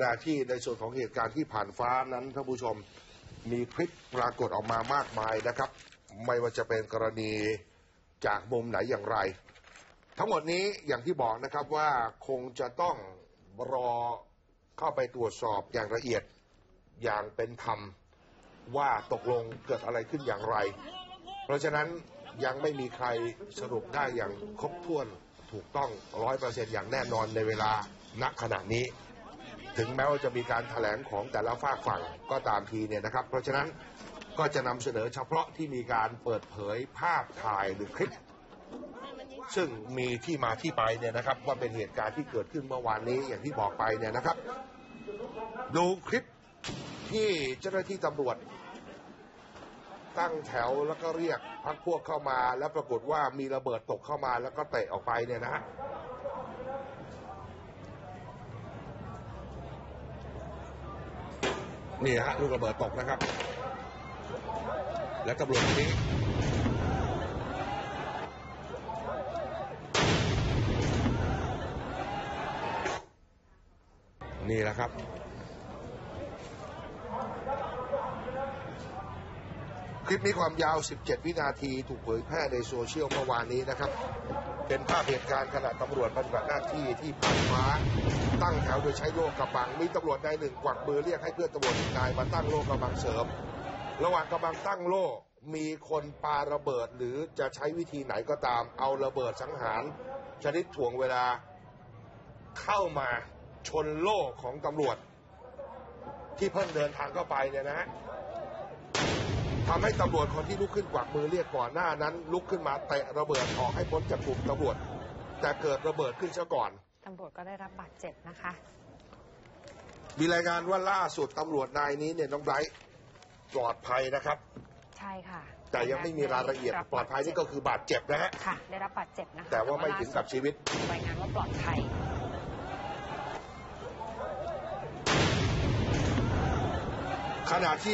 ขณะที่ในส่วนของเหตุการณ์ที่ผ่านฟ้านั้นท่านผู้ชมมีคลิปปรากฏออกมามากมายนะครับ ไม่ว่าจะเป็นกรณีจากมุมไหนอย่างไร ทั้งหมดนี้อย่างที่บอกนะครับว่าคงจะต้องรอเข้าไปตรวจสอบอย่างละเอียดอย่างเป็นธรรมว่าตกลงเกิดอะไรขึ้นอย่างไร เพราะฉะนั้นยังไม่มีใครสรุปได้อย่างครบถ้วนถูกต้องร้อยเปอร์เซ็นต์อย่างแน่นอนในเวลาณขณะนี้ ถึงแม้ว่าจะมีการถแถลงของแต่ละฝากฝั่งก็ตามทีเนี่ยนะครับ เพราะฉะนั้นก็จะนำเสนอเฉพาะที่มีการเปิดเผยภาพถ่ายหรือคลิป ซึ่งมีที่มาที่ไปเนี่ยนะครับ ว่าเป็นเหตุการณ์ที่เกิดขึ้นเมื่อวานนี้อย่างที่บอกไปเนี่ยนะครับ ดูคลิปที่เจ้าหน้าที่ตำรวจ ตั้งแถวแล้วก็เรียกพักพวกเข้ามา แล้วปรากฏว่ามีระเบิดตกเข้ามาแล้วก็เตะออกไปเนี่ยนะฮะ นี่ฮะลูกระเบิดตกนะครับ และตำรวจนี้นี่แหละครับ คลิปนี้ความยาว 17 วินาที ถูกเผยแพร่ในโซเชียลเมื่อวานนี้นะครับ เป็นภาพเหตุการณ์ขณะตำรวจปฏิบัติหน้าที่ที่ผ่านฟ้าตั้งแถวโดยใช้โล่กระบัง มีตำรวจนายหนึ่งกวักมือเรียกให้เพื่อนตำรวจอีกนายมาตั้งโล่กระบังเสริม ระหว่างกำลังตั้งโล่ มีคนปาระเบิดหรือจะใช้วิธีไหนก็ตาม เอาระเบิดสังหาร ชนิดถ่วงเวลาเข้ามาชนโล่ของตำรวจ ที่เพิ่งเดินทางเข้าไปเนี่ยนะฮะ ทำให้ตำรวจคนที่ลุกขึ้นกวักมือเรียกก่อนหน้านั้น ลุกขึ้นมาเตะระเบิดออกให้พ้นจากกลุ่มตำรวจ แต่เกิดระเบิดขึ้นซะก่อนตำรวจก็ได้รับบาดเจ็บนะคะ มีรายงานว่าล่าสุดตำรวจนายนี้เนี่ยน้องไบรท์ปลอดภัยนะครับ ใช่ค่ะ แต่ยังไม่มีรายละเอียดได้รับบปลอดภัยนี่ก็คือบาดเจ็บนะฮะค่ะ ได้รับบาดเจ็บนะคะแต่ว่าไม่ถึงกับชีวิตรายงานว่าปลอดภัยขณะที่